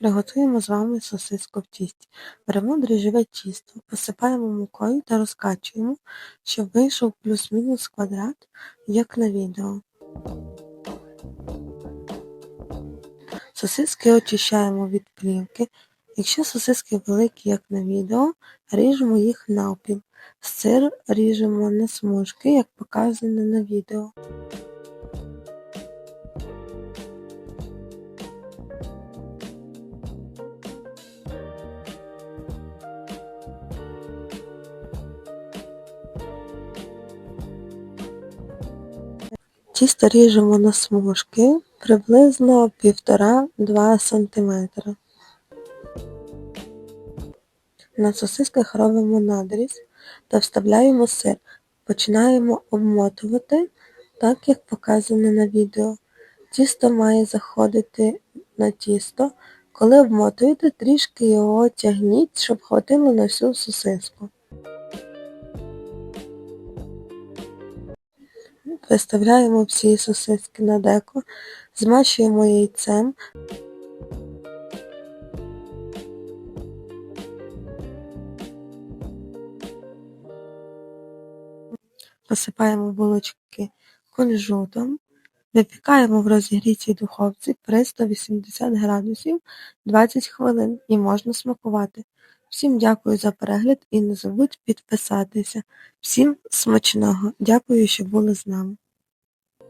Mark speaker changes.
Speaker 1: Приготуємо з вами сосиску в тісті. Беремо дріжджове тісто, посипаємо мукою та розкачуємо, щоб вийшов плюс-мінус квадрат, як на відео. Сосиски очищаємо від плівки. Якщо сосиски великі, як на відео, ріжемо їх навпіл. Сир ріжемо на смужки, як показано на відео. Тісто ріжемо на смужки приблизно 1,5-2 см. На сосисках робимо надріз та вставляємо сир. Починаємо обмотувати, так як показано на відео. Тісто має заходити на тісто. Коли обмотуєте, трішки його тягніть, щоб хватило на всю сосиску. Виставляємо всі сосиски на деко, змащуємо яйцем. Посипаємо булочки кунжутом, випікаємо в розігрітій духовці при 180 градусів 20 хвилин і можна смакувати. Всім дякую за перегляд і не забудь підписатися. Всім смачного! Дякую, що були з нами.